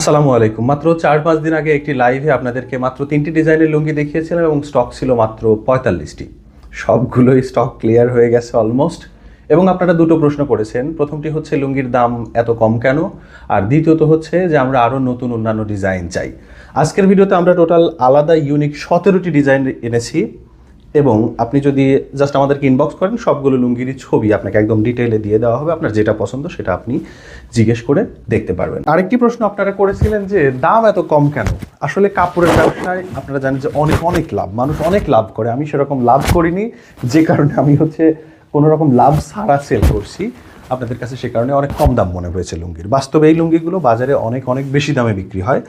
আসসালামু আলাইকুম। মাত্র চার পাঁচ দিন আগে একটি লাইভে আপনাদেরকে মাত্র তিনটি ডিজাইনের লুঙ্গি দেখিয়েছিলাম এবং স্টক ছিল মাত্র পঁয়তাল্লিশটি। সবগুলোই স্টক ক্লিয়ার হয়ে গেছে অলমোস্ট এবং আপনারা দুটো প্রশ্ন করেছেন। প্রথমটি হচ্ছে, লুঙ্গির দাম এত কম কেন? আর দ্বিতীয়ত হচ্ছে যে, আমরা আরও নতুন অন্যান্য ডিজাইন চাই। আজকের ভিডিওতে আমরা টোটাল আলাদা ইউনিক সতেরোটি ডিজাইন এনেছি। এবং আপনি যদি জাস্ট আমাদেরকে ইনবক্স করেন, সবগুলো লুঙ্গিরই ছবি আপনাকে একদম ডিটেলে দিয়ে দেওয়া হবে। আপনার যেটা পছন্দ সেটা আপনি জিজ্ঞেস করে দেখতে পারবেন। আরেকটি প্রশ্ন আপনারা করেছিলেন যে, দাম এত কম কেন? আসলে কাপড়ের ব্যবসায় আপনারা জানেন যে অনেক অনেক লাভ। মানুষ অনেক লাভ করে। আমি সেরকম লাভ করিনি। যে কারণে আমি হচ্ছে কোনো রকম লাভ ছাড়া সেল করছি। আপনাদের কাছে সে কারণে অনেক কম দাম মনে হয়েছে লুঙ্গির। বাস্তবে এই লুঙ্গিগুলো বাজারে অনেক অনেক বেশি দামে বিক্রি হয়।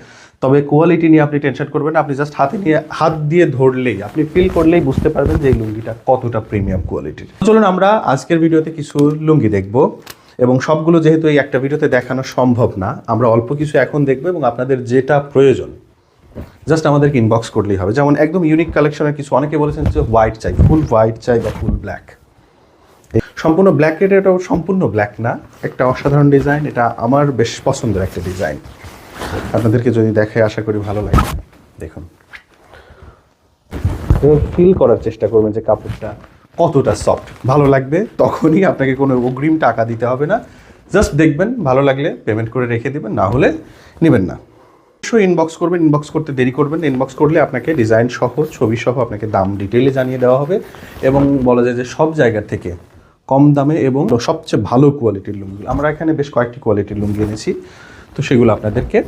তবে কোয়ালিটি নিয়ে আপনি টেনশন করবেন আপনি জাস্ট হাতে নিয়ে, হাত দিয়ে ধরলেই, আপনি ফিল করলেই বুঝতে পারবেন যে এই লুঙ্গিটা কতটা প্রিমিয়াম কোয়ালিটির চলুন আমরা আজকের ভিডিওতে কিছু লুঙ্গি দেখব, এবং সবগুলো যেহেতু এই একটা ভিডিওতে দেখানো সম্ভব না, আমরা অল্প কিছু এখন দেখব এবং আপনাদের যেটা প্রয়োজন জাস্ট আমাদেরকে ইনবক্স করলেই হবে। যেমন একদম ইউনিক কালেকশনের কিছু, অনেকে বলেছেন যে হোয়াইট চাই ফুল হোয়াইট চাই বা ফুল ব্ল্যাক সম্পূর্ণ ব্ল্যাক এটাও সম্পূর্ণ ব্ল্যাক না, একটা অসাধারণ ডিজাইন এটা আমার বেশ পছন্দের একটা ডিজাইন আপনাদেরকে যদি দেখে, আশা করি ভালো লাগে। দেখুন। ফিল করার চেষ্টা করবেন যে কাপড়টা কতটা সফট ভালো লাগবে, তখনই আপনাকে কোনো অগ্রিম টাকা দিতে হবে না। জাস্ট দেখবেন, ভালো লাগলে পেমেন্ট করে রেখে দেবেন, না হলে নেবেন না। অবশ্যই ইনবক্স করবেন ইনবক্স করতে দেরি করবেন ইনবক্স করলে আপনাকে ডিজাইন সহ ছবি সহ আপনাকে দাম ডিটেলে জানিয়ে দেওয়া হবে এবং বলা যায় যে সব জায়গা থেকে কম দামে এবং সবচেয়ে ভালো কোয়ালিটির লুঙ্গি। আমরা এখানে বেশ কয়েকটি কোয়ালিটির লুঙ্গি এনেছি। তো সেগুলো আপনাদেরকে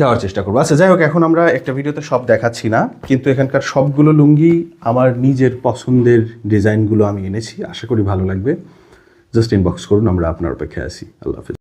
দেওয়ার চেষ্টা করব। আচ্ছা যাই হোক, এখন আমরা একটা ভিডিওতে সব দেখাচ্ছি না, কিন্তু এখানকার সবগুলো লুঙ্গি আমার নিজের পছন্দের ডিজাইনগুলো আমি এনেছি। আশা করি ভালো লাগবে। জাস্ট ইনবক্স করুন, আমরা আপনার অপেক্ষায় আছি। আল্লাহ হাফিজ।